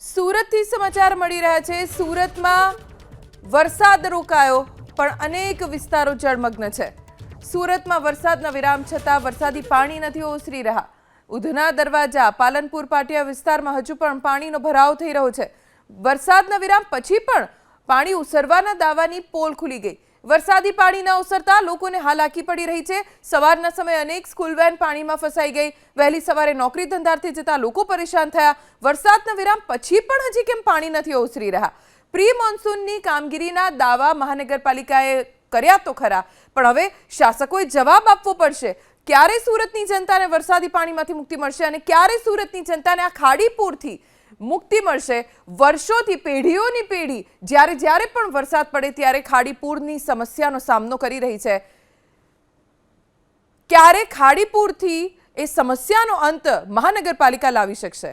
સુરતથી સમાચાર મળી રહ્યા છે. સુરતમાં વરસાદ રોકાયો, પણ અનેક વિસ્તારો જળમગ્ન છે. સુરતમાં વરસાદના વિરામ છતાં વરસાદી પાણી નથી ઓસરી રહ્યા. ઉધના દરવાજા, પાલનપુર, પાટિયા વિસ્તારમાં હજુ પણ પાણીનો ભરાવ થઈ રહ્યો છે. વરસાદના વિરામ પછી પણ પાણી ઉસરવાના દાવાની પોલ ખુલી ગઈ. વરસાદી પાણી ન ઓસરતા લોકોને હાલાકી પડી રહી છે. સવારના સમયે અનેક સ્કૂલ વેન પાણીમાં ફસાઈ ગઈ. વહેલી સવારે નોકરી ધંધારથી જતા લોકો પરેશાન થયા. વરસાદના વિરામ પછી પણ હજી કેમ પાણી નથી ઓસરી રહ્યા? પ્રી મોન્સૂનની કામગીરીના દાવા મહાનગરપાલિકાએ કર્યા તો ખરા, પણ હવે શાસકોએ જવાબ આપવો પડશે. ક્યારે સુરતની જનતાને વરસાદી પાણીમાંથી મુક્તિ મળશે અને ક્યારે સુરતની જનતાને આ ખાડી પૂરથી મુક્તિ મળશે. વર્ષોથી પેઢીઓની પેઢી જ્યારે જ્યારે પણ વરસાદ પડે ત્યારે ખાડી પૂરની સમસ્યાનો સામનો કરી રહી છે. ક્યારે ખાડી પૂરથી એ સમસ્યાનો અંત મહાનગરપાલિકા લાવી શકશે?